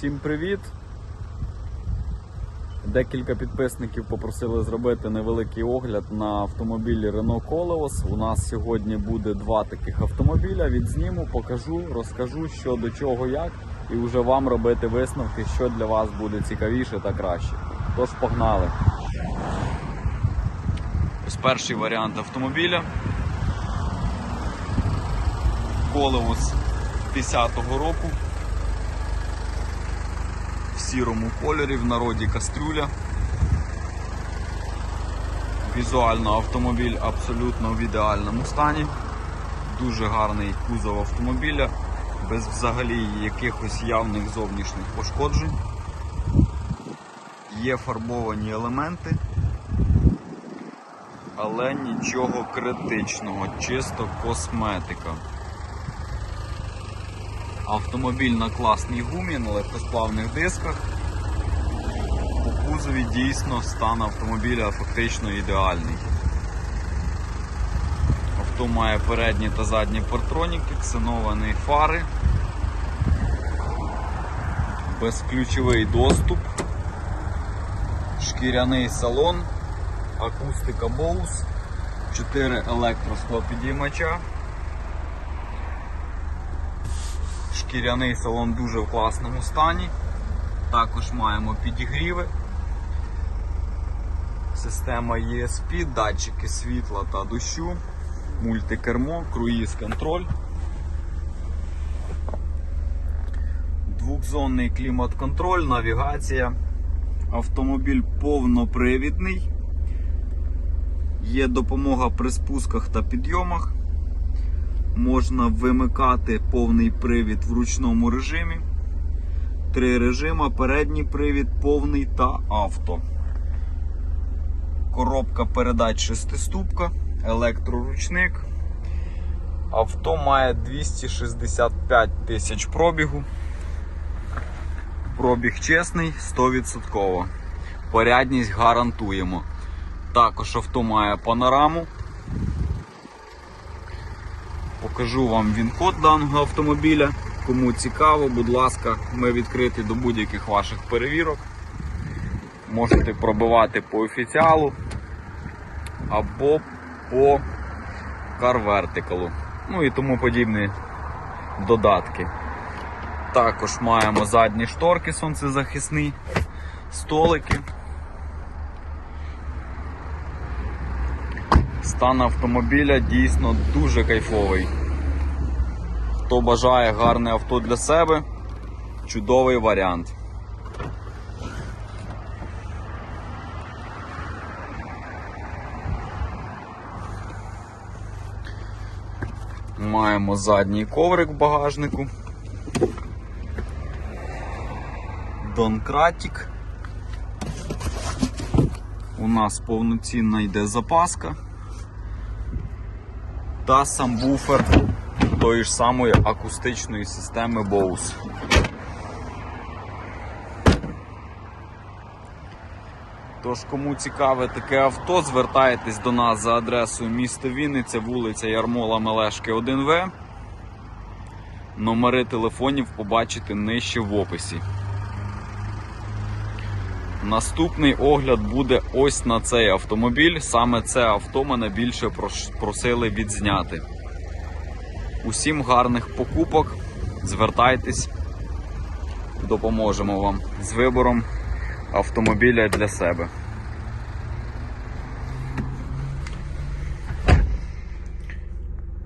Всім привіт! Декілька підписників попросили зробити невеликий огляд на автомобілі Renault Koleos. У нас сьогодні буде два таких автомобіля. Відзніму, покажу, розкажу, що до чого, як, і вже вам робити висновки, що для вас буде цікавіше та краще. Тож погнали! Ось перший варіант автомобіля. Koleos 10-го року сірому кольорі, в народі кастрюля. Візуально автомобіль абсолютно в ідеальному стані. Дуже гарний кузов автомобіля, без взагалі якихось явних зовнішніх пошкоджень. Є фарбовані елементи, але нічого критичного, чисто косметика. Автомобіль на класній гумі, на легкосплавних дисках. По кузові дійсно стан автомобіля фактично ідеальний. Авто має передні та задні партроніки, ксеновані фари, безключовий доступ, шкіряний салон, акустика Bose, 4 електросклопідіймача. Шкіряний салон дуже в класному стані. Також маємо підігріви. Система ESP, датчики світла та дощу, мультикермо, круїз контроль. Двохзонний клімат-контроль, навігація. Автомобіль повнопривідний. Є допомога при спусках та підйомах можна вимикати повний привід в ручному режимі. Три режима: передній привід, повний та авто. Коробка передач шестиступка, електроручник. Авто має 265 тисяч пробігу. Пробіг чесний, 100%. Порядність гарантуємо. Також авто має панораму. Покажу вам він-код даного автомобіля. Кому цікаво, будь ласка, ми відкриті до будь-яких ваших перевірок. Можете пробивати по офіціалу або по Vertical. Ну і тому подібні додатки. Також маємо задні шторки сонцезахисні, столики. Стан автомобіля дійсно дуже кайфовий. Хто бажає гарне авто для себе, чудовий варіант. Маємо задній коврик в багажнику. Донкратик. У нас повноцінна йде запаска та сам буфер тої ж самої акустичної системи Bose. Тож, кому цікаве таке авто, звертайтесь до нас за адресою місто Вінниця, вулиця Ярмола Мелешки 1В. Номери телефонів побачите нижче в описі. Наступний огляд буде ось на цей автомобіль. Саме це авто мене більше просили відзняти. Усім гарних покупок. Звертайтесь, допоможемо вам з вибором автомобіля для себе.